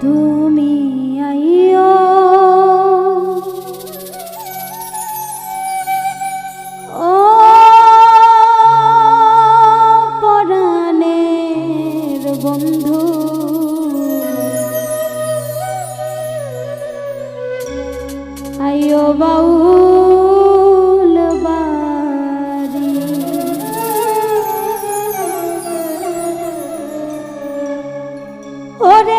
তুমি আইও। ও পরাণের বন্ধু। আইও বাউল বাড়ি। ওরে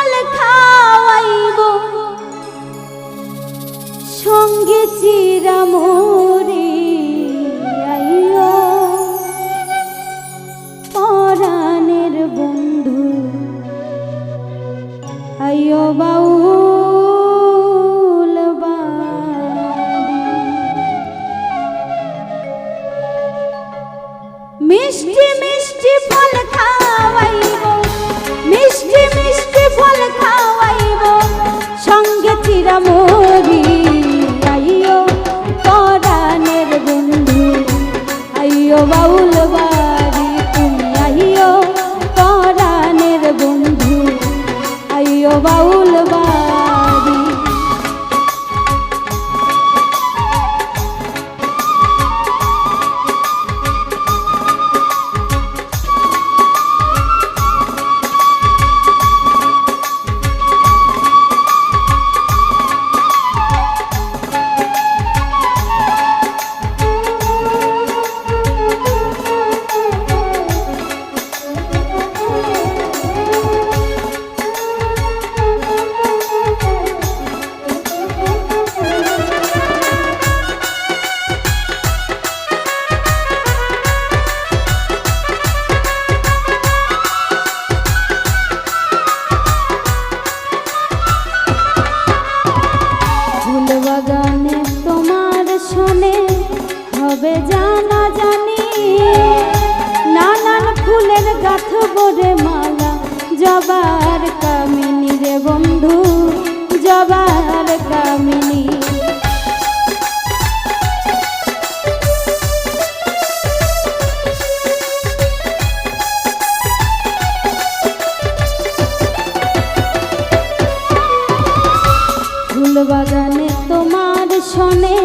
ফল খাওয়াইব। সঙ্গে চিরামরে সঙ্গে জবার কামিনী রে বন্ধু, জবার কামিনী। বাগানে তোমার শোনে,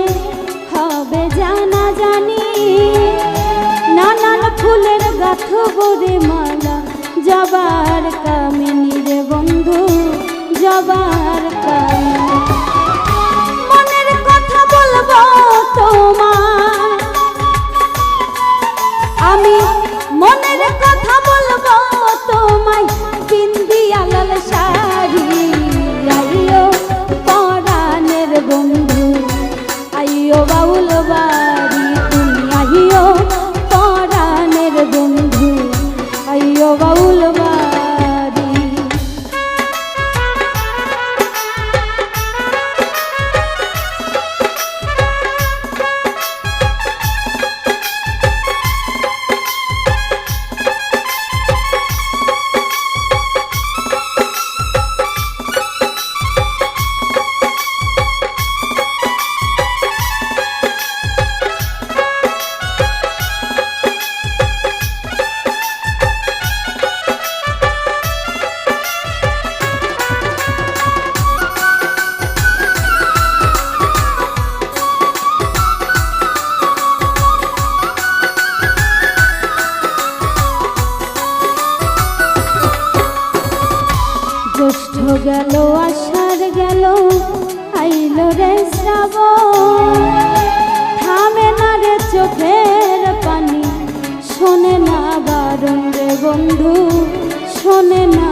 হবে জানা জানি নানান ফুলের গাথ বরে মালা জবার কামিনী রে বন্ধু জবার কামিনী জ্যৈষ্ঠ গেল, আষাঢ় গেল, আইল রে শ্রাব থামে না রে চোখের পানি, শোনে না বারণ রে বন্ধু, শোনে না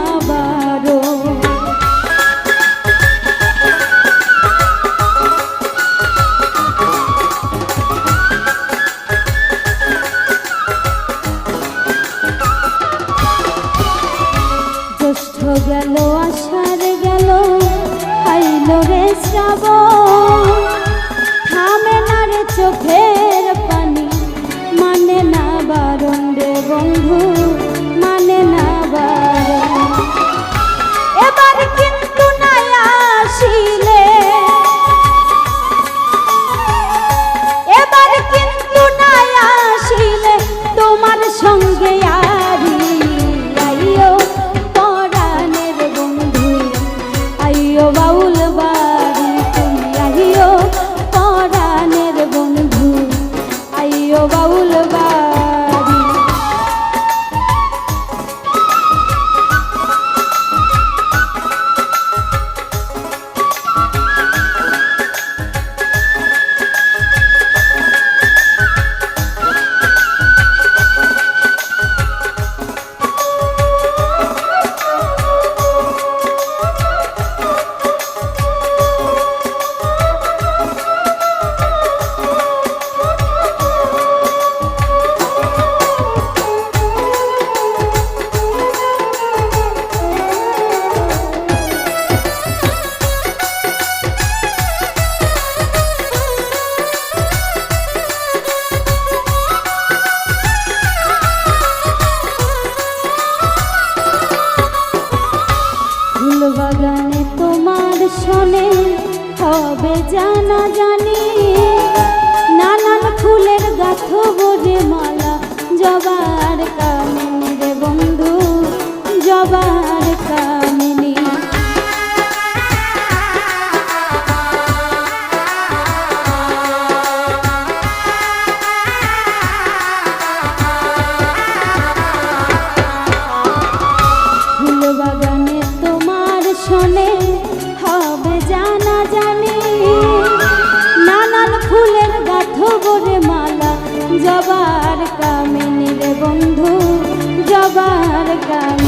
গেল আষাঢ় গেল আইলো রে শ্রাবণ। বাগানে তোমার শোনে হবে জানা জানি। নানান ফুলের গাথ বলে মালা জবার কানে। again.